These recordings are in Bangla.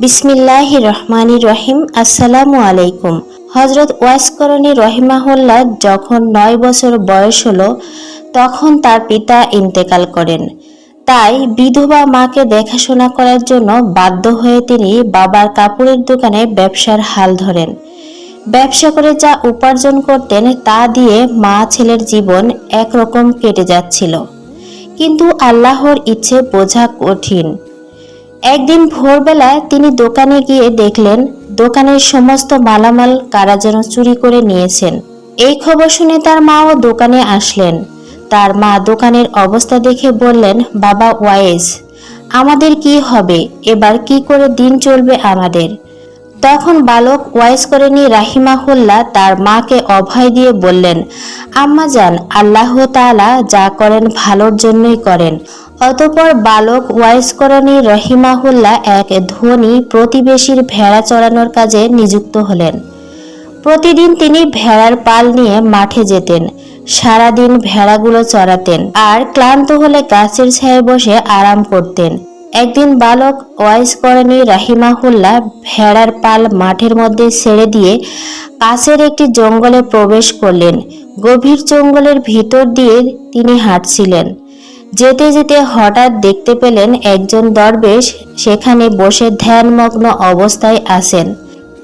বিসমিল্লাহ রহমানি রহিম, আসসালামু আলাইকুম। হজরত ওয়াসকরণী রহিমাহুল্লাহ যখন নয় বছর বয়স হলো, তখন তার পিতা ইন্তেকাল করেন। তাই বিধবা মাকে দেখাশোনা করার জন্য বাধ্য হয়ে তিনি বাবার কাপড়ের দোকানে ব্যবসার হাল ধরেন। ব্যবসা করে যা উপার্জন করতেন তা দিয়ে মা ছেলের জীবন একরকম কেটে যাচ্ছিল। কিন্তু আল্লাহর ইচ্ছে বোঝা কঠিন। একদিন ভোরবেলা তিনি দোকানে গিয়ে দেখলেন, দোকানের সমস্ত মালামাল কারা যেন চুরি করে নিয়েছেন। এই খবর শুনে তার মাও দোকানে আসলেন। তার মা দোকানের অবস্থা দেখে বললেন, বাবা ওয়াইজ আমাদের কি হবে? এবার কি করে দিন চলবে আমাদের? তখন বালক ওয়াইস করেনি রাহিমাহুল্লাহ তার মাকে অভয় দিয়ে বললেন, আম্মা যান, আল্লাহ তাআলা যা করেন ভালোর জন্যই করেন। অতপর বালক ওয়াইস করণী রহিমাহুল্লাহ এক ধনী প্রতিবেশীর ভেড়া চড়ানোর কাজে নিযুক্ত হলেন। প্রতিদিন তিনি ভেড়ার পাল নিয়ে মাঠে যেতেন, সারাদিন ভেড়াগুলো চড়াতেন আর ক্লান্ত হলে গাছের ছায়ায় বসে আরাম করতেন। একদিন বালক ওয়াইস করণী রাহিমাহুল্লাহ ভেড়ার পাল মাঠের মধ্যে ছেড়ে দিয়ে কাছের একটি জঙ্গলে প্রবেশ করলেন। গভীর জঙ্গলের ভিতর দিয়ে তিনি হাঁটছিলেন। যেতে যেতে হঠাৎ দেখতে পেলেন একজন দরবেশ সেখানে বসে ধ্যানমগ্ন অবস্থায় আছেন।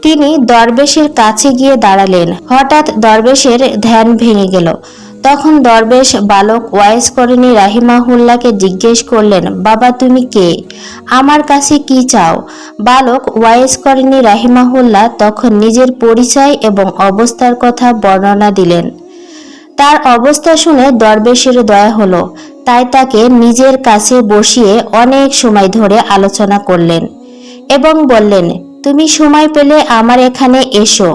তিনি দরবেশের কাছে গিয়ে দাঁড়ালেন। হঠাৎ দরবেশের ধ্যান ভেঙে গেল। তখন দরবেশ বালক ওয়াইস করেনি রাহিমাহুল্লাহকে জিজ্ঞেস করলেন, বাবা, তুমি কে? আমার কাছে কি চাও? বালক ওয়াইস করেনি রাহিমাহুল্লাহ তখন নিজের পরিচয় এবং অবস্থার কথা বর্ণনা দিলেন। তার অবস্থা শুনে দরবেশের দয়া হলো। তাই তাকে নিজের কাছে বসিয়ে অনেক সময় ধরে আলোচনা করলেন এবং বললেন, তুমি সময় পেলে আমার এখানে এসো,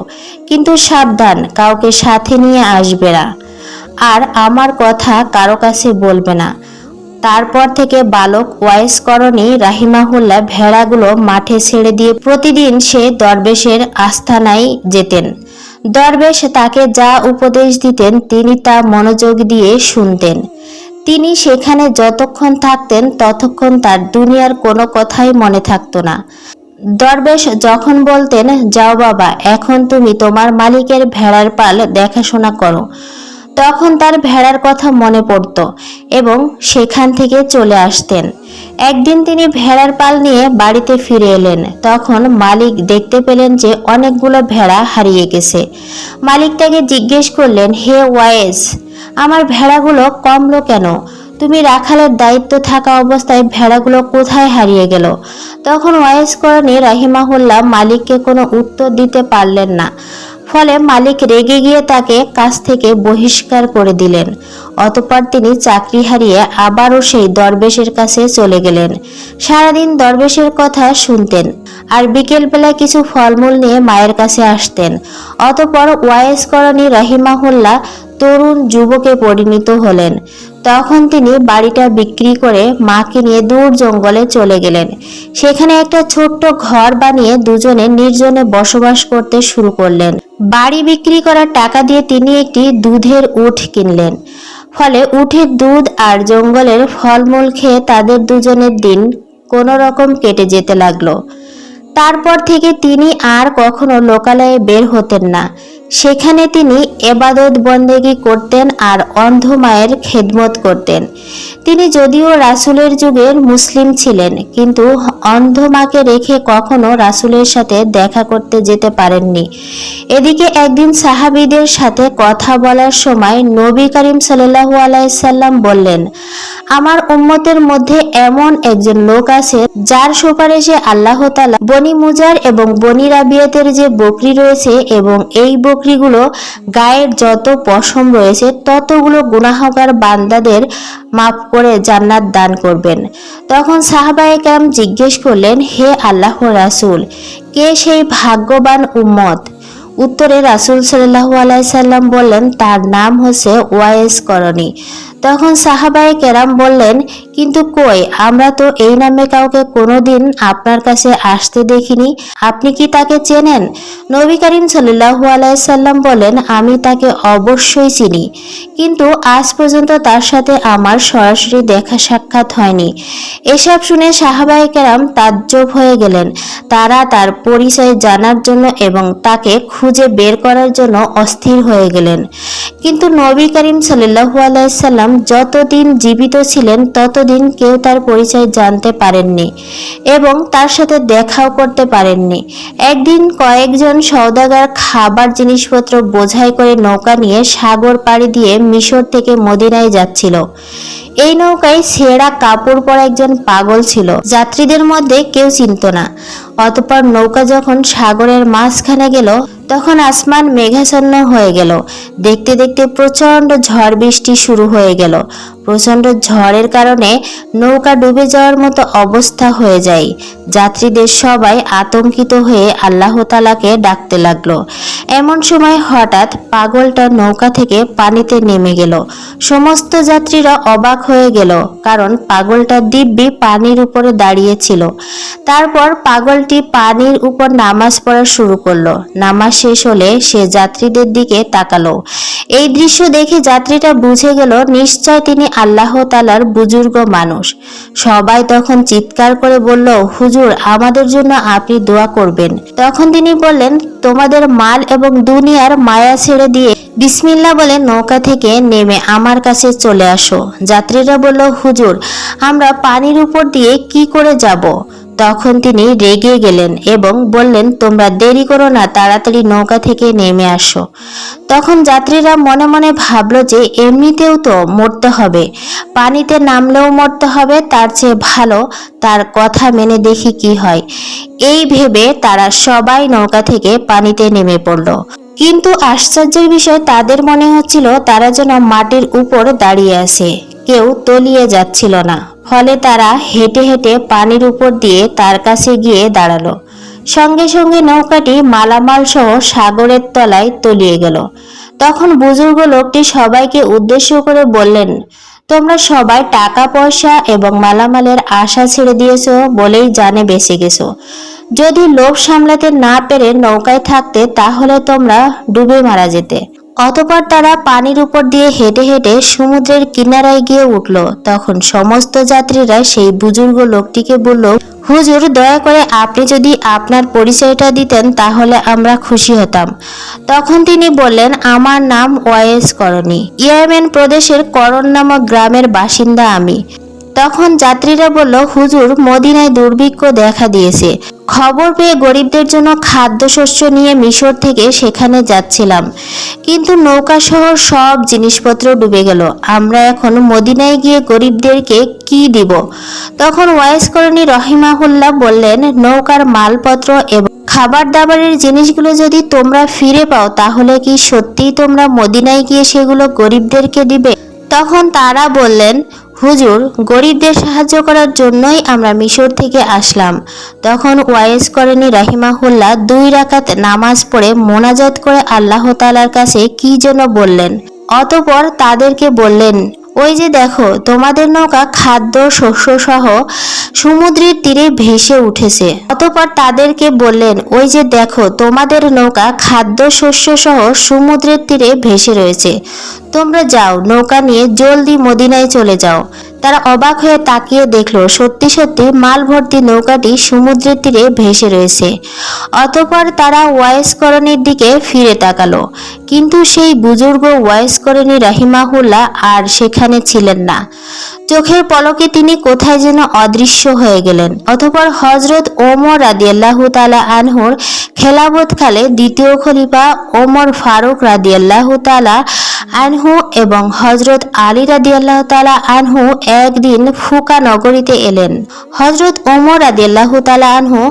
কিন্তু সাবধান, কাউকে সাথে নিয়ে আসবে না। আর আমার কথা কারও কাছে বলবে না। তারপর থেকে বালক ওয়াইস করণী রাহিমাহুল্লাহ ভেড়াগুলো মাঠে ছেড়ে দিয়ে প্রতিদিন সে দরবেশের আস্থানায় যেতেন। দরবেশ তাকে যা উপদেশ দিতেন, তিনি তা মনোযোগ দিয়ে শুনতেন। তিনি সেখানে যতক্ষণ থাকতেন, ততক্ষণ তার দুনিয়ার কোনো কথাই মনে থাকতো না। দরবেশ যখন বলতেন, যাও বাবা, এখন তুমি তোমার মালিকের ভেড়ার পাল দেখাশোনা করো। তখন তার ভেড়ার কথা মনে পড়ত এবং সেখান থেকে চলে আসতেন। একদিন তিনি ভেড়ার পাল নিয়ে বাড়িতে ফিরে এলেন। তখন মালিক দেখতে পেলেন যে অনেকগুলো ভেড়া হারিয়ে গেছে। মালিক তাকে জিজ্ঞেস করলেন, হে ওয়াইস আমার ভেড়াগুলো কমলো কেন? তুমি রাখালের দায়িত্ব থাকা অবস্থায় ভেড়াগুলো কোথায় হারিয়ে গেল? তখন ওয়াইস করণী রাহিমাহুল্লাহ মালিককে কোনো উত্তর দিতে পারলেন না। ফলে মালিক রেগে গিয়ে তাকে কাছ থেকে বহিষ্কার করে দিলেন। অতপর তিনি চাকরি হারিয়ে আবারও সেই দরবেশের কাছে চলে গেলেন। সারাদিন দরবেশের কথা শুনতেন আর বিকেলবেলা কিছু ফলমূল নিয়ে মায়ের কাছে আসতেন। অতপর ওয়াইস করণী রাহিমাহুল্লাহ তরুণ যুবকে পরিণত হলেন। তখন তিনি বাড়িটা বিক্রি করে মাকে নিয়ে দূর জঙ্গলে চলে গেলেন। সেখানে একটা ছোট্ট ঘর বানিয়ে দুজনে নির্জনে বসবাস করতে শুরু করলেন। বাড়ি বিক্রি করার টাকা দিয়ে তিনি একটি দুধের উঠ কিনলেন। ফলে উঠের দুধ আর জঙ্গলের ফলমূল খেয়ে তাদের দুজনের দিন কোনো রকম কেটে যেতে লাগল। তারপর থেকে তিনি আর কখনো লোকালয়ে বের হতেন না। সেখানে তিনি এবাদত বন্দেগি করতেন আর অন্ধ মায়ের খেদমত করতেন। তিনি যদিও রাসুলের যুগের মুসলিম ছিলেন, কিন্তু অন্ধ মাকে রেখে কখনো রাসুলের সাথে দেখা করতে যেতে পারেননি। এদিকে একদিন সাহাবিদের সাথে কথা বলার সময় নবী করিম সাল্লাহু আলাইসাল্লাম বললেন, আমার উম্মতের মধ্যে এমন একজন লোক আছে যার সুপারিশে আল্লাহ তালা বনি মুজার এবং বনি রাবিয়াতের যে বকরি রয়েছে এবং এই বকরিগুলো গায়ের যত পশম রয়েছে, ততগুলো গুনাহগার বান্দাদের মাফ করে জান্নাত দান করবেন। তখন সাহাবায়ে কাম জিজ্ঞেস করলেন, হে আল্লাহ রাসুল, কে সেই ভাগ্যবান উম্মত? উত্তরে রাসুল সাল্লাহু আলাইসাল্লাম বললেন, তার নাম হচ্ছে ওয়াইস করণী। তখন সাহাবায়ে কেরাম বললেন, কিন্তু কই, আমরা তো এই নামে কাউকে কোনোদিন আপনার কাছে আসতে দেখিনি। আপনি কি তাকে চেনেন? নবী করিম সাল্লাহু আলাইসাল্লাম বলেন আমি তাকে অবশ্যই চিনি। কিন্তু আজ পর্যন্ত তার সাথে আমার সরাসরি দেখা সাক্ষাৎ হয়নি। এসব শুনে সাহাবায়ে কেরাম তাজ্জব হয়ে গেলেন। তারা তার পরিচয় জানার জন্য এবং তাকে খুঁজে বের করার জন্য অস্থির হয়ে গেলেন। কিন্তু নবী করিম সাল্লাহু আলাইসাল্লাম যতদিন জীবিত ছিলেন, ততদিন কেউ তার পরিচয় জানতে পারেননি এবং তার সাথে দেখাও করতে পারেননি। একদিন কয়েকজন সওদাগার খাবার জিনিসপত্র বোঝাই করে নৌকা নিয়ে সাগর পাড়ি দিয়ে মিশর থেকে মদিনায় যাচ্ছিল। এই নৌকায় ছেঁড়া কাপড় পরা একজন পাগল ছিল। যাত্রীদের মধ্যে কেউ চিনত না। অতপর নৌকা যখন সাগরের মাঝখানে গেল তখন আসমান মেঘাচ্ছন্ন হয়ে গেল। দেখতে দেখতে প্রচণ্ড ঝড় বৃষ্টি শুরু হয়ে গেল। প্রচণ্ড ঝড়ের কারণে নৌকা ডুবে যাওয়ার মতো অবস্থা হয়ে যায়। যাত্রীদের সবাই আতঙ্কিত হয়ে আল্লাহ তালাকে ডাকতে লাগল। এমন সময় হঠাৎ পাগলটা নৌকা থেকে পানিতে নেমে গেল। সমস্ত যাত্রীরা অবাক হয়ে গেল, কারণ পাগলটা দিব্যি পানির উপরে দাঁড়িয়েছিল। তারপর পাগলটি পানির উপর নামাজ পড়া শুরু করল। নামাজ শেষ হলে সে যাত্রীদের দিকে তাকালো। এই দৃশ্য দেখে যাত্রীটা বুঝে গেল, নিশ্চয় তিনি আল্লাহ তালার বুজুর্গ মানুষ। সবাই তখন চিৎকার করে বলল, হুজুর, আমাদের জন্য আপনি দোয়া করবেন। তখন তিনি বললেন, তোমাদের মাল এবং দুনিয়ার মায়া ছেড়ে দিয়ে বিসমিল্লা বলে নৌকা থেকে নেমে আমার কাছে চলে আসো। যাত্রীরা বলল, হুজুর, আমরা পানির উপর দিয়ে কি করে যাব? তখন তিনি রেগে গেলেন এবং বললেন, তোমরা দেরি করো না, তাড়াতাড়ি নৌকা থেকে নেমে আসো। তখন যাত্রীরা মনে মনে ভাবলো যে এমনিতেও তো মরতে হবে। পানিতে নামলেও মরতে হবে, তার চেয়ে ভালো তার কথা মেনে দেখি কি হয়। এই ভেবে তারা সবাই নৌকা থেকে পানিতে নেমে পড়ল। কিন্তু আশ্চর্যের বিষয় তাদের মনে হচ্ছিল তারা যেন মাটির উপর দাঁড়িয়ে আছে। কেউ তলিয়ে যাচ্ছিল না। ফলে তারা হেঁটে হেঁটে পানির উপর দিয়ে তার কাছে গিয়ে দাঁড়াল। সঙ্গে সঙ্গে নৌকাটি মালামাল সহ সাগরের তলায় তলিয়ে গেল। তখন বুজুর্গ লোকটি সবাইকে উদ্দেশ্য করে বললেন তোমরা সবাই টাকা, পয়সা এবং মালামালের আশা ছেড়ে দিয়েছ বলেই জানে বেঁচে গেছো। যদি লোভ সামলাতে না পেরে নৌকায় থাকতে, তাহলে তোমরা ডুবে মারা যেতে। অতপর তারা পানির উপর দিয়ে হেঁটে হেঁটে সমুদ্রের কিনারায় গিয়ে উঠল। তখন সমস্ত যাত্রীরা সেই বুজুর্গ লোকটিকে বলল, হুজুর, দয়া করে আপনি যদি আপনার পরিচয়টা দিতেন তাহলে আমরা খুশি হতাম। তখন তিনি বললেন, আমার নাম ওয়েস করণী। ইয়েমেন প্রদেশের করণ নামক গ্রামের বাসিন্দা আমি। তখন যাত্রীরা বলল, হুজুর, মদিনায় দুর্ভিক্ষ দেখা দিয়েছে। খবর পেয়ে গরিবদের জন্য খাদ্যশস্য নিয়ে মিশর থেকে সেখানে যাচ্ছিলাম। কিন্তু নৌকা সহ সব জিনিসপত্র ডুবে গেল। আমরা এখন মদিনায় গিয়ে গরিবদেরকে কি দিব? তখন ওয়াইস করণী রহিমাহুল্লাহ বললেন, নৌকার মালপত্র এবং খাবার দাবারের জিনিসগুলো যদি তোমরা ফিরে পাও, তাহলে কি সত্যিই তোমরা মদিনায় গিয়ে সেগুলো গরিবদেরকে দিবে? তখন তারা বললেন হুজুর, গরিবদের সাহায্য করার জন্যই আমরা মিশর থেকে আসলাম। তখন ওয়াইস করেনি রাহিমাহুল্লাহ দুই রাকাত নামাজ পড়ে মোনাজাত করে আল্লাহ তালার কাছে কি যেন বললেন। অতপর তাদেরকে বললেন ওই যে দেখো, তোমাদের নৌকা খাদ্য শস্য সহ সমুদ্রের তীরে ভেসে উঠেছে। অতপর তাদেরকে বললেন, ওই যে দেখো, তোমাদের নৌকা খাদ্য শস্য সহ সমুদ্রের তীরে ভেসে রয়েছে। তোমরা যাও, নৌকা নিয়ে জলদি মদিনায় চলে যাও। তারা অবাক হয়ে তাকিয়ে দেখল, সত্যি সত্যি মাল ভর্তি নৌকাটি সমুদ্রের তীরে ভেসে রয়েছে। অতপর তারা ওয়াইস করণীর দিকে ফিরে তাকালো। কিন্তু সেই বুজুর্গ ওয়াইস করণী রাহিমাহুল্লাহ আর সেখানে ছিলেন না। চোখের পলকে তিনি কোথায় যেন অদৃশ্য হয়ে গেলেন। অতপর হজরত ওমর রাদিয়াল্লাহু তালা আনহুর খেলাবতকালে দ্বিতীয় খলিফা ওমর ফারুক রাদিয়াল্লাহু তালা আনহু এবং হজরত আলী রাদিয়াল্লাহ তালা আনহু একদিন ফুকা নগরীতে এলেন। হজরত ওমর রাদিয়াল্লাহু তালা আনহু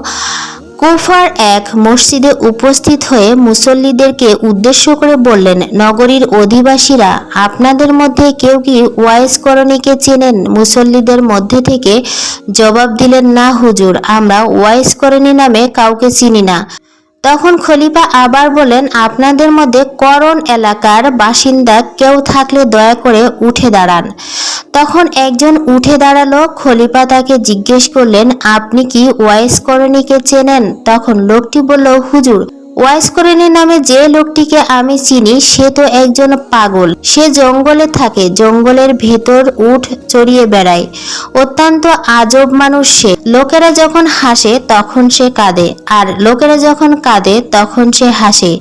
কুফার এক মসজিদে উপস্থিত হয়ে মুসল্লিদেরকে উদ্দেশ্য করে বললেন, নগরীর অধিবাসীরা, আপনাদের মধ্যে কেউ কি ওয়াইস করণীকে চেনেন? মুসল্লিদের মধ্যে থেকে জবাব দিলেন, না হুজুর, আমরা ওয়াইস করণী নামে কাউকে চিনি না। তখন খলিফা আবার বলেন, আপনাদের মধ্যে করণ এলাকার বাসিন্দা কেউ থাকলে দয়া করে উঠে দাঁড়ান। তখন একজন উঠে দাঁড়াল। খলিফা তাকে জিজ্ঞেস করলেন, আপনি কি ওয়াইস করণীকে চেনেন? তখন লোকটি বলল, হুজুর ওয়াইস করণী নামে যে লোকটিকে আমি চিনি, সে তো একজন পাগল। সে জঙ্গলে থাকে, জঙ্গলের ভেতর উঠ চড়িয়ে বেড়ায়। অত্যন্ত আজব মানুষ সে। লোকেরা যখন হাসে, তখন সে কাঁদে। আর লোকেরা যখন কাঁদে, তখন সে হাসে।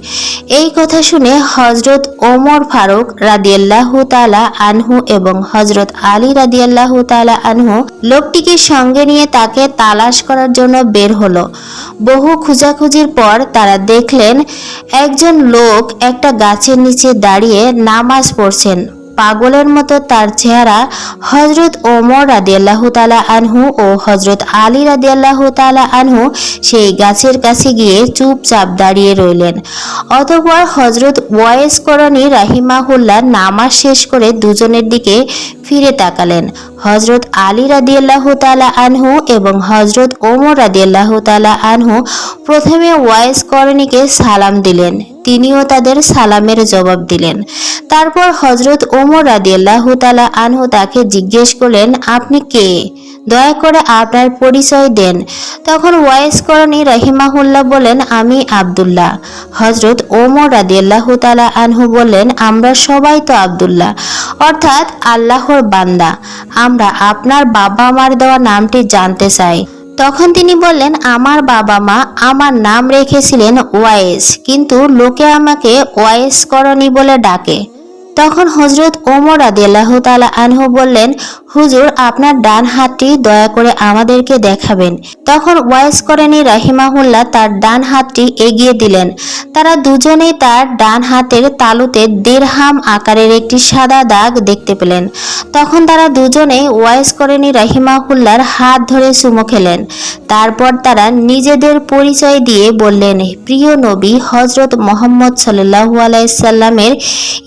এই কথা শুনে হজরত ওমর ফারুক রাদিয়াল্লাহু তাআলা আনহু এবং হজরত আলী রাদিয়াল্লাহু তাআলা আনহু লোকটিকে সঙ্গে নিয়ে তাকে তালাশ করার জন্য বের হলো। বহু খোঁজাখুঁজির পর তারা দেখলেন একজন লোক একটা গাছের নিচে দাঁড়িয়ে নামাজ পড়ছেন। পাগলের মতো তার চেহারা হজরত ওমর রাদিয়াল্লাহু তাআলা আনহু ও হজরত আলী রাদিয়াল্লাহু তাআলা আনহু সেই গাছের কাছে গিয়ে চুপচাপ দাঁড়িয়ে রইলেন। অতঃপর হজরত ওয়াইস করণী রাহিমাহুল্লাহ নামাজ শেষ করে দুজনের দিকে ফিরে তাকালেন। হজরত আলী রাদিয়াল্লাহু তাআলা আনহু এবং হজরত ওমর রাদিয়াল্লাহু তাআলা আনহু প্রথমে ওয়াইস করণীকে সালাম দিলেন। তিনিও তাদের সালামের জবাব দিলেন। তারপর হজরত ওমর রাদিয়াল্লাহু তাআলা আনহু তাকে জিজ্ঞেস করলেন, আপনি কে? দয়া করে আপনার পরিচয় দেন। তখন ওয়াইস করণী রহিমাহুল্লাহ বলেন, আমি আব্দুল্লাহ। হজরত ওমর রাদিয়াল্লাহু তাআলা আনহু বললেন, আমরা সবাই তো আব্দুল্লাহ। অর্থাৎ আল্লাহর বান্দা। আমরা আপনার বাবা মার দেওয়া নামটি জানতে চাই। তখন তিনি বললেন, আমার বাবা মা আমার নাম রেখেছিলেন ওয়াইস, কিন্তু লোকে আমাকে ওয়াইস করণী বলে ডাকে। তখন হজরত ওমর আদিয়াল্লাহ তালা আনহু বললেন হুজুর, আপনার ডান হাতটি দয়া করে আমাদেরকে দেখাবেন। তখন ওয়াইস করেনি রাহিমাহুল্লাহ তার ডান হাতটি এগিয়ে দিলেন। তারা দুজনেই তার ডান হাতের তালুতে দেড়হাম আকারের একটি সাদা দাগ দেখতে পেলেন। তখন তারা দুজনেই ওয়াইস করেনি রাহিমাহুল্লার হাত ধরে চুমো খেলেন। তারপর তারা নিজেদের পরিচয় দিয়ে বললেন, প্রিয় নবী হজরত মোহাম্মদ সাল্লাহু আলাইসাল্লামের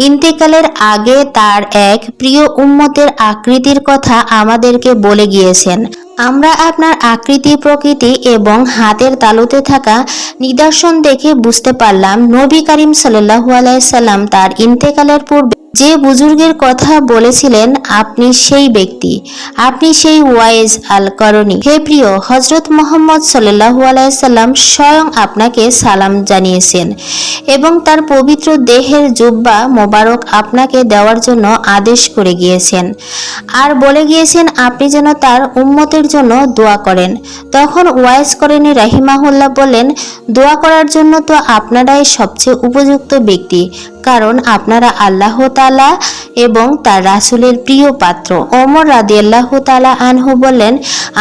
ইন্তেকালের আগে তার এক প্রিয় উম্মতের আকৃতির কথা আমাদেরকে বলে গিয়েছেন। আমরা আপনার আকৃতি, প্রকৃতি এবং হাতের তালুতে থাকা নিদর্শন দেখে বুঝতে পারলাম নবী করিম সাল্লাহ আলাইসাল্লাম তার ইন্তেকালের পূর্বে যে বুজুর্গের কথা বলেছিলেন আপনি সেই ব্যক্তি। আপনি সেই ওয়াইজ আল করণী হে প্রিয় হজরত মোহাম্মদ সাল্লাহু আলাইসাল্লাম স্বয়ং আপনাকে সালাম জানিয়েছেন এবং তার পবিত্র দেহের জুব্বা মোবারক আপনাকে দেওয়ার জন্য আদেশ করে গিয়েছেন। আর বলে গিয়েছেন, আপনি যেন তার উম্মতের জন্য দোয়া করেন। তখন ওয়াইজ করেনি রাহিমাহুল্লাহ বলেন, দোয়া করার জন্য তো আপনারাই সবচেয়ে উপযুক্ত ব্যক্তি। কারণ আপনারা আল্লাহ তালা এবং তার রাসুলের প্রিয় পাত্র। ওমর রাদিয়াল্লাহ তালা আনহু বললেন,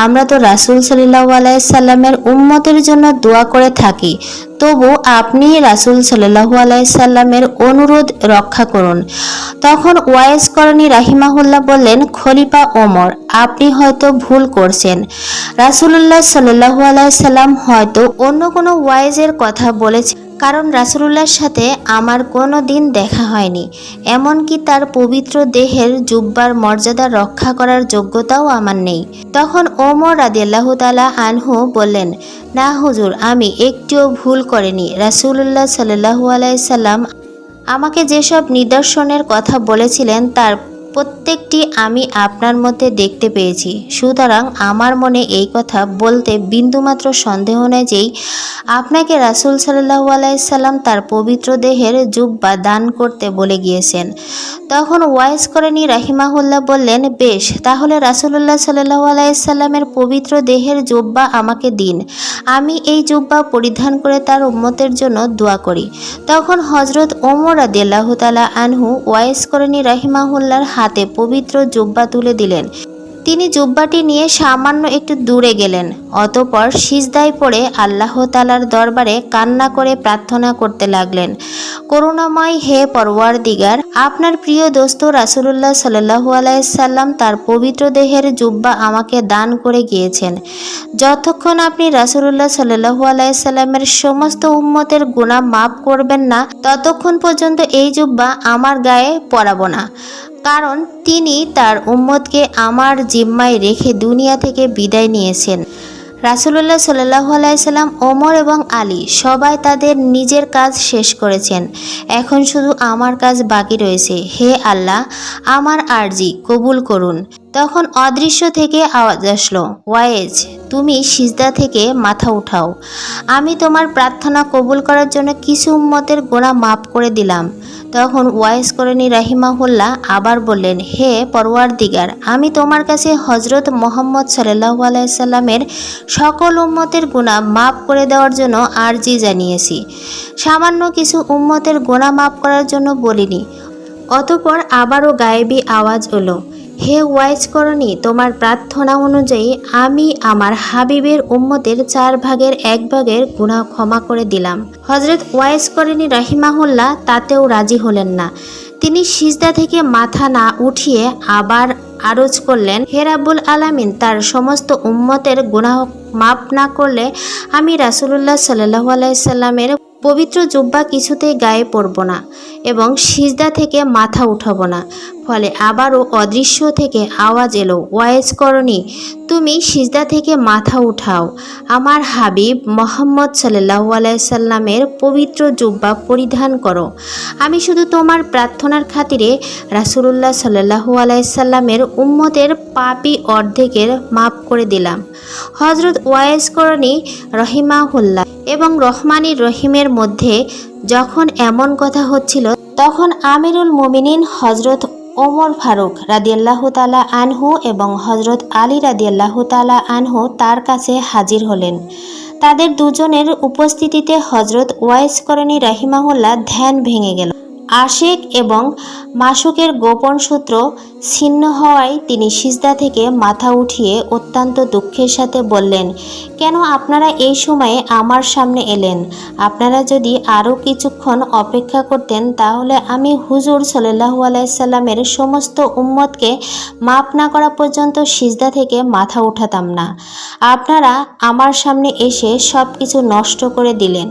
আমরা তো রাসুল সাল্লাহ আলাইসাল্লামের উম্মতের জন্য দোয়া করে থাকি। তবু আপনি রাসুল সাল্লাহু আলাইসাল্লামের অনুরোধ রক্ষা করুন। তখন ওয়াইস করণী রাহিমাহুল্লাহ বললেন, খলিফা ওমর, আপনি হয়তো ভুল করছেন। রাসুলুল্লাহ সাল্লাহু আলাইসাল্লাম হয়তো অন্য কোনো ওয়াইজের কথা বলেছে কারণ রাসুলুল্লাহর সাথে আমার কোনো দিন দেখা হয়নি। এমনকি তার পবিত্র দেহের জুব্বার মর্যাদা রক্ষা করার যোগ্যতাও আমার নেই। তখন ওমর রাদিয়াল্লাহু তালা আনহু বললেন, না হুজুর, আমি একটিও ভুল করিনি। রাসুলুল্লাহ সাল্লাহু আলাইসাল্লাম আমাকে যেসব নিদর্শনের কথা বলেছিলেন, তার প্রত্যেকটি আমি আপনার মধ্যে দেখতে পেয়েছি। সুতরাং আমার মনে এই কথা বলতে বিন্দুমাত্র সন্দেহ নেই যেই আপনাকে রাসুল সাল্লাহু আলাইসাল্লাম তার পবিত্র দেহের জুব্বা দান করতে বলে গিয়েছেন। তখন ওয়াইস করেনি রাহিমাহুল্লাহ বললেন, বেশ, তাহলে রাসুলুল্লাহ সাল্লাহ আলাইসাল্লামের পবিত্র দেহের জুব্বা আমাকে দিন। আমি এই জুব্বা পরিধান করে তার উম্মতের জন্য দোয়া করি। তখন হজরত ওমর আদিল্লাহ তালা আনহু ওয়াইস করেনি রাহিমাহুল্লার হাতে পবিত্র জুব্বা তুলে দিলেন। তিনি জুব্বাটি নিয়ে সামান্য একটু দূরে গেলেন। অতপর সিজদায় পড়ে আল্লাহ তালার দরবারে কান্না করে প্রার্থনা করতে লাগলেন। করুণাময় হে পরওয়ার দিগার আপনার প্রিয় দোস্ত রাসুলুল্লাহ সাল্লাহু আলাইসাল্লাম তার পবিত্র দেহের জুব্বা আমাকে দান করে গিয়েছেন। যতক্ষণ আপনি রাসুলুল্লাহ সাল্লাহু আলাইসাল্লামের সমস্ত উম্মতের গুণা মাফ করবেন না, ততক্ষণ পর্যন্ত এই জুব্বা আমার গায়ে পরাবো না। কারণ তিনি তার উম্মতকে আমার জিম্মায় রেখে দুনিয়া থেকে বিদায় নিয়েছেন। রাসুলুল্লাহ সাল্লাহ আলাইসাল্লাম ওমর এবং আলী সবাই তাদের নিজের কাজ শেষ করেছেন। এখন শুধু আমার কাজ বাকি রয়েছে। হে আল্লাহ, আমার আর্জি কবুল করুন। তখন অদৃশ্য থেকে আওয়াজ আসলো ওয়াইজ তুমি সিজদা থেকে মাথা উঠাও। আমি তোমার প্রার্থনা কবুল করার জন্য কিছু উম্মতের গোনা মাফ করে দিলাম। তখন ওয়াইস করেনি রাহিমাহুল্লাহ আবার বললেন, হে পরওয়ার দিগার আমি তোমার কাছে হজরত মোহাম্মদ সাল্লাহ আলাইসাল্লামের সকল উম্মতের গুণা মাফ করে দেওয়ার জন্য আর্জি জানিয়েছি। সামান্য কিছু উম্মতের গোনা মাফ করার জন্য বলিনি। অতপর আবারও গায়েবী আওয়াজ এলো হে ওয়াইজ করণী, তোমার প্রার্থনা অনুযায়ী আমি আমার হাবিবের উম্মতের চার ভাগের এক ভাগের গুণা ক্ষমা করে দিলাম। হজরত ওয়াইজ করণী রাহিমাহুল্লাহ তাতেও রাজি হলেন না। তিনি সিজদা থেকে মাথা না উঠিয়ে আবার আরজ করলেন, হে রাব্বুল আলামিন, তার সমস্ত উম্মতের গুনাহ মাপ না করলে আমি রাসুলুল্লাহ সাল্লাহ আলাইসাল্লামের পবিত্র জুব্বা কিছুতেই গায়ে পরব না এবং সিজদা থেকে মাথা উঠাবো না। ফলে আবারও অদৃশ্য থেকে আওয়াজ এলো ওয়াইজ করণী, তুমি সিজদা থেকে মাথা উঠাও। আমার হাবিব মোহাম্মদ সাল্লাহ আলাইসাল্লামের পবিত্র জুব্বা পরিধান করো। আমি শুধু তোমার প্রার্থনার খাতিরে রাসুলুল্লাহ সাল্লাহু আলাইসাল্লামের উম্মতের পাপি অর্ধেকের মাপ করে দিলাম। হজরত ওয়াইজ করণী রহিমাহুল্লাহ এবং রহমানির রহিমের মধ্যে যখন এমন কথা হচ্ছিল, তখন আমিরুল মোমিনিন হজরত ওমর ফারুক রাদিয়াল্লাহ তালা আনহু এবং হজরত আলী রাদিয়াল্লাহ তালা আনহু তার কাছে হাজির হলেন। তাদের দুজনের উপস্থিতিতে হজরত ওয়াইস করণী রাহিমাহুল্লাহ ধ্যান ভেঙে গেল। আশেক এবং মাসুকের গোপন সূত্র ছিন্ন হওয়ায় তিনি সিজদা থেকে মাথা উঠিয়ে অত্যন্ত দুঃখের সাথে বললেন, কেন আপনারা এই সময়ে আমার সামনে এলেন? আপনারা যদি আরও কিছুক্ষণ অপেক্ষা করতেন, তাহলে আমি হুজুর সাল্লাহু আলাইসাল্লামের সমস্ত উম্মতকে মাপ না করা পর্যন্ত সিজদা থেকে মাথা উঠাতাম না। আপনারা আমার সামনে এসে সব কিছু নষ্ট করে দিলেন।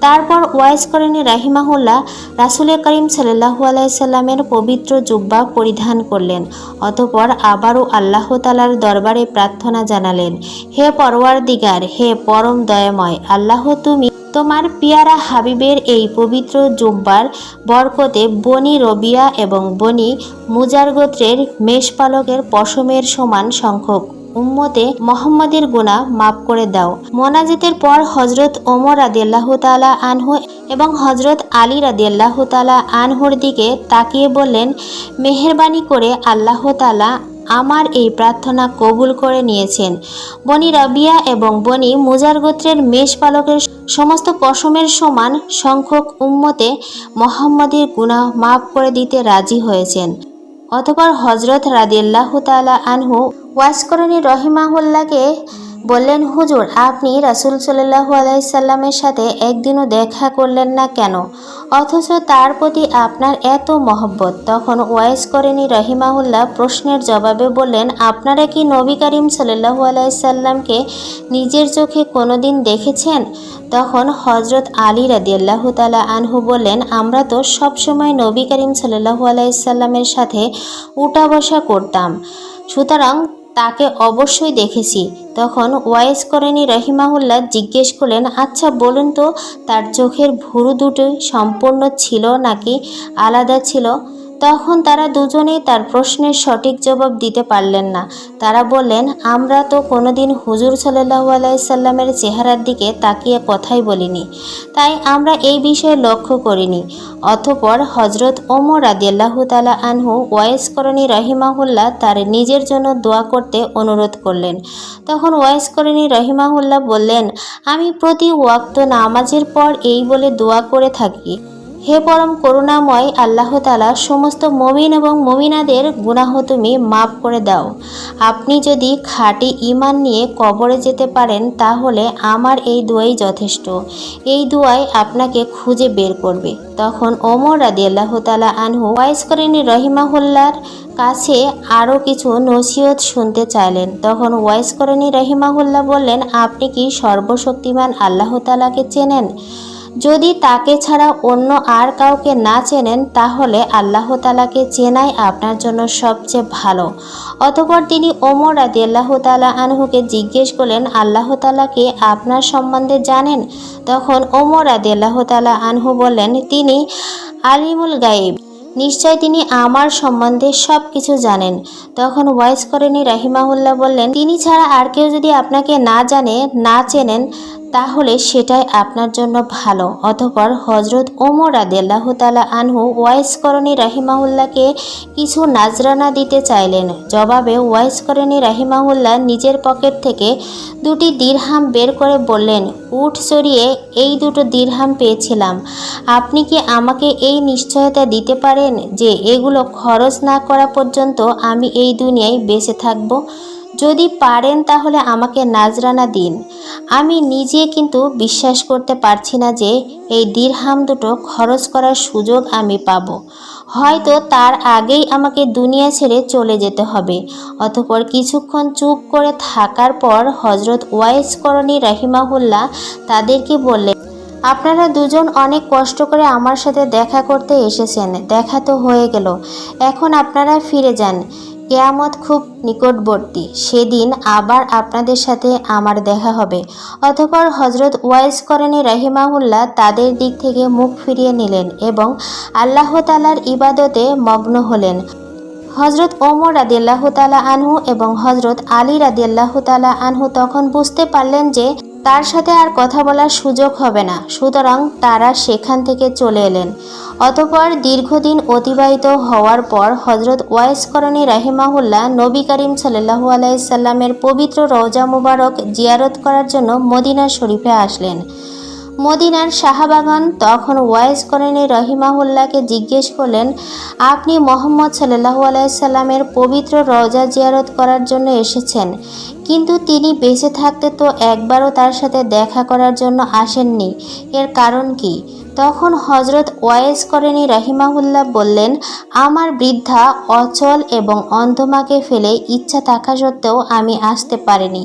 তারপর ওয়াইস করেনি রাহিমাহুল্লাহ রাসুল করিম সাল্লাহু আলাইসাল্লামের পবিত্র জুব্বা পরিধান করলেন। অতপর আবারও আল্লাহ তালার দরবারে প্রার্থনা জানালেন, হে পরওয়ার দিগার হে পরম দয়াময়, আল্লাহ তুমি তোমার পিয়ারা হাবিবের এই পবিত্র জুব্বার বরকতে বনি রবিয়া এবং বনি মুজার গোত্রের মেষপালকের পশমের সমান সংখ্যক উম্মতে মোহাম্মদের গুণা মাফ করে দাও। মোনাজিতের পর হজরত ওমর রাদিয়াল্লাহ তালা আনহু এবং হজরত আলী রাদিয়াল্লাহ তালা আনহুর দিকে তাকিয়ে বললেন, মেহরবানি করে আল্লাহ তালা আমার এই প্রার্থনা কবুল করে নিয়েছেন। বনি রাবিয়া এবং বনি মুজার গোত্রের মেষ পালকের সমস্ত পশমের সমান সংখ্যক উম্মতে মোহাম্মদের গুনাহ মাফ করে দিতে রাজি হয়েছেন। অতপর হজরত রাদিয়াল্লাহ তালা আনহু ওয়াসকরণী রহিমাহুল্লাহকে বললেন, হুজুর, আপনি রাসুল সাল্লাহু আলাইসাল্লামের সাথে একদিনও দেখা করলেন না কেন? অথচ তার প্রতি আপনার এত মহব্বত। তখন ওয়াইস করেনি রহিমাহুল্লাহ প্রশ্নের জবাবে বললেন, আপনারা কি নবী করিম সাল্লাহু আলাইসাল্লামকে নিজের চোখে কোনোদিন দেখেছেন? তখন হজরত আলী রাদিয়াল্লাহ তালা আনহু বললেন, আমরা তো সবসময় নবী করিম সাল্লাহু আলাইসাল্লামের সাথে উঠা বসা করতাম। সুতরাং তাকে অবশ্যই দেখেছি। তখন ওয়াইস করেনি রহিমাহুল্লা জিজ্ঞেস করলেন আচ্ছা বলুন তো, তার চোখের ভুরু দুটোই সম্পূর্ণ ছিল নাকি? আলাদা ছিল? তখন তারা দুজনেই তার প্রশ্নের সঠিক জবাব দিতে পারলেন না। তারা বললেন, আমরা তো কোনোদিন হুজুর সাল্লাহু আলাইসাল্লামের চেহারার দিকে তাকিয়ে কথাই বলিনি। তাই আমরা এই বিষয়ে লক্ষ্য করিনি। অতপর হজরত ওমর রাদিয়াল্লাহ তালা আনহু ওয়াইস করণী রহিমাহুল্লাহ তার নিজের জন্য দোয়া করতে অনুরোধ করলেন। তখন ওয়াইস করণী রহিমাহুল্লাহ বললেন, আমি প্রতি ওয়াক্ত নামাজের পর এই বলে দোয়া করে থাকি। হে পরম করুণাময় আল্লাহ তালা সমস্ত মমিন এবং মমিনাদের গুনাহ তুমি মাফ করে দাও। আপনি যদি খাঁটি ইমান নিয়ে কবরে যেতে পারেন, তাহলে আমার এই দোয়াই যথেষ্ট। এই দোয়াই আপনাকে খুঁজে বের করবে। তখন ওমর রাদি আল্লাহ তালা আনহু ওয়াইস করেনি রহিমাহুল্লার কাছে আরও কিছু নসিহত শুনতে চাইলেন। তখন ওয়াইস করেনি রহিমাহুল্লাহ বললেন, আপনি কি সর্বশক্তিমান আল্লাহ তালাকে চেনেন? যদি তাকে ছাড়া অন্য আর কাউকে না চেনেন, তাহলে আল্লাহ তালাকে চেনাই আপনার জন্য সবচেয়ে ভালো। অতপর তিনি ওমর আদি আল্লাহ তালা আনহুকে জিজ্ঞেস করলেন, আল্লাহ তালাকে আপনার সম্বন্ধে জানেন? তখন ওমর আদি আল্লাহ তালা আনহু বললেন, তিনি আলিমুল গায়েব। নিশ্চয় তিনি আমার সম্বন্ধে সব কিছু জানেন। তখন ওয়াইস করেনি রাহিমাহুল্লাহ বললেন, তিনি ছাড়া আর কেউ যদি আপনাকে না জানে, না চেনেন তাহলে সেটাই আপনার জন্য ভালো। অতপর হজরত ওমর আদেল্লাহ তালা আনহু ওয়াইস করণী রাহিমাহুল্লাহকে কিছু নাজরানা দিতে চাইলেন। জবাবে ওয়াইস করণী রাহিমাহুল্লাহ নিজের পকেট থেকে দুটি দিরহাম বের করে বললেন, উঠ চড়িয়ে এই দুটো দিরহাম পেয়েছিলাম। আপনি কি আমাকে এই নিশ্চয়তা দিতে পারেন যে এগুলো খরচ না করা পর্যন্ত আমি এই দুনিয়ায় বেঁচে থাকব? যদি পারেন তাহলে আমাকে নাজরানা দিন। আমি নিজে কিন্তু বিশ্বাস করতে পারছি না যে এই দিরহাম দুটো খরচ করার সুযোগ আমি পাব। হয়তো তার আগেই আমাকে দুনিয়া ছেড়ে চলে যেতে হবে। অতপর কিছুক্ষণ চুপ করে থাকার পর হজরত ওয়াইস করণী রাহিমাহুল্লাহ তাদেরকে বললেন, আপনারা দুজন অনেক কষ্ট করে আমার সাথে দেখা করতে এসেছেন। দেখা তো হয়ে গেল। এখন আপনারা ফিরে যান। কেয়ামত খুব নিকটবর্তী। সেদিন আবার আপনাদের সাথে আমার দেখা হবে। অতপর হজরত ওয়াইস করেনি রাহিমাহুল্লাহ তাদের দিক থেকে মুখ ফিরিয়ে নিলেন এবং আল্লাহ তালার ইবাদতে মগ্ন হলেন। হজরত ওমর রাদিয়াল্লাহু তালা আনহু এবং হজরত আলী রাদিয়াল্লাহু তালা আনহু তখন বুঝতে পারলেন যে তার সাথে আর কথা বলার সুযোগ হবে না। সুতরাং তারা সেখান থেকে চলে এলেন। অতপর দীর্ঘদিন অতিবাহিত হওয়ার পর হজরত ওয়াইস করণী রাহিমাহুল্লাহ নবী করিম সাল্লাহু আলাইসাল্লামের পবিত্র রওজা মুবারক জিয়ারত করার জন্য মদিনা শরীফে আসলেন। মদিনার শাহাবাগান তখন ওয়াইস করেনি রহিমাহুল্লাহকে জিজ্ঞেস করলেন, আপনি মোহাম্মদ সাল্লাহু আলাইসাল্লামের পবিত্র রজা জিয়ারত করার জন্য এসেছেন, কিন্তু তিনি বেঁচে থাকতে তো একবারও তার সাথে দেখা করার জন্য আসেননি। এর কারণ কি? তখন হজরত ওয়াইস করেনি রাহিমাহুল্লাহ বললেন, আমার বৃদ্ধা অচল এবং অন্ধমাকে ফেলে ইচ্ছা থাকা সত্ত্বেও আমি আসতে পারিনি।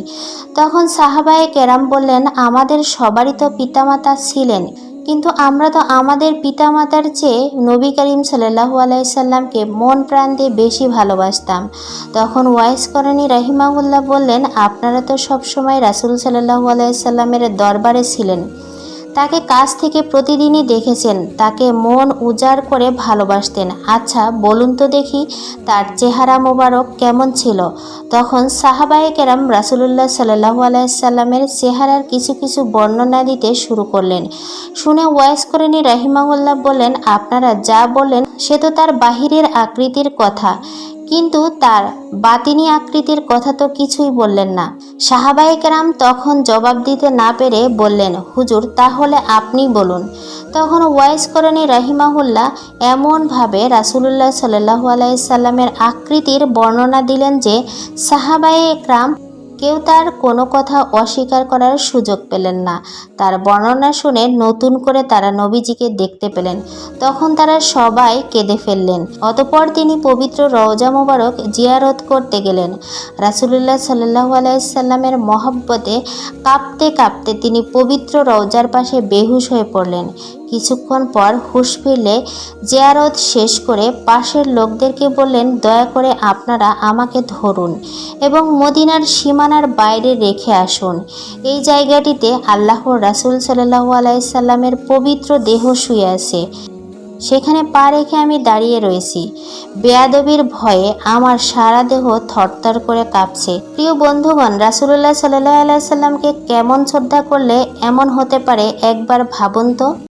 তখন সাহাবায়ে কেরাম বললেন, আমাদের সবারই তো পিতামাতা ছিলেন, কিন্তু আমরা তো আমাদের পিতামাতার চেয়ে নবী করিম সাল্লাহু আলাইসাল্লামকে মন প্রাণ দিয়ে বেশি ভালোবাসতাম। তখন ওয়াইস করানি রাহিমাহুল্লাহ বললেন, আপনারা তো সবসময় রাসুল সাল্লাহু আলাইসাল্লামের দরবারে ছিলেন। তাকে কাছ থেকে প্রতিদিনই দেখেছেন, তাকে মন উজাড় করে ভালোবাসতেন। আচ্ছা বলুন তো দেখি, তার চেহারা মোবারক কেমন ছিল? তখন সাহাবায়ে কেরাম রাসুলুল্লাহ সাল্লাহু আলাইসাল্লামের চেহারার কিছু কিছু বর্ণনা দিতে শুরু করলেন। শুনে ওয়াইস করেনি রাহিমাহুল্লাহ বললেন আপনারা যা বললেন সে তো তার বাহিরের আকৃতির কথা। কিন্তু তার বাতিনি আকৃতির কথা তো কিছুই বললেন না। সাহাবাহিকেরাম তখন জবাব দিতে না পেরে বললেন, হুজুর, তাহলে আপনি বলুন। তখন ওয়াইস করেনি রাহিমাহুল্লাহ এমনভাবে রাসুলুল্লাহ সাল্লাহ আলাইসাল্লামের আকৃতির বর্ণনা দিলেন যে সাহাবাই একরাম কেউ তার কোনো কথা অস্বীকার করার সুযোগ পেলেন না। তার বর্ণনা শুনে নতুন করে তারা নবীজিকে দেখতে পেলেন। তখন তারা সবাই কেঁদে ফেললেন। অতপর তিনি পবিত্র রওজা মোবারক জিয়ারত করতে গেলেন। রাসুলুল্লাহ সাল্লাহ আলাইসাল্লামের মহব্বতে কাঁপতে কাঁপতে তিনি পবিত্র রওজার পাশে বেহুশ হয়ে পড়লেন। কিছুক্ষণ পর হুশ ফিরলে জিয়ারত শেষ করে পাশের লোকদেরকে বললেন, দয়া করে আপনারা আমাকে ধরুন এবং মদিনার সীমানার বাইরে রেখে আসুন। এই জায়গাটিতে আল্লাহর রাসুল সাল্লাহু আলাইসাল্লামের পবিত্র দেহ শুয়ে আছে। সেখানে পা রেখে আমি দাঁড়িয়ে রয়েছি। বেয়াদবির ভয়ে আমার সারা দেহ থরথর করে কাঁপছে। প্রিয় বন্ধুগণ রাসুল্লাহ সাল্লাহ আলাইসাল্লামকে কেমন শ্রদ্ধা করলে এমন হতে পারে একবার ভাবুন তো?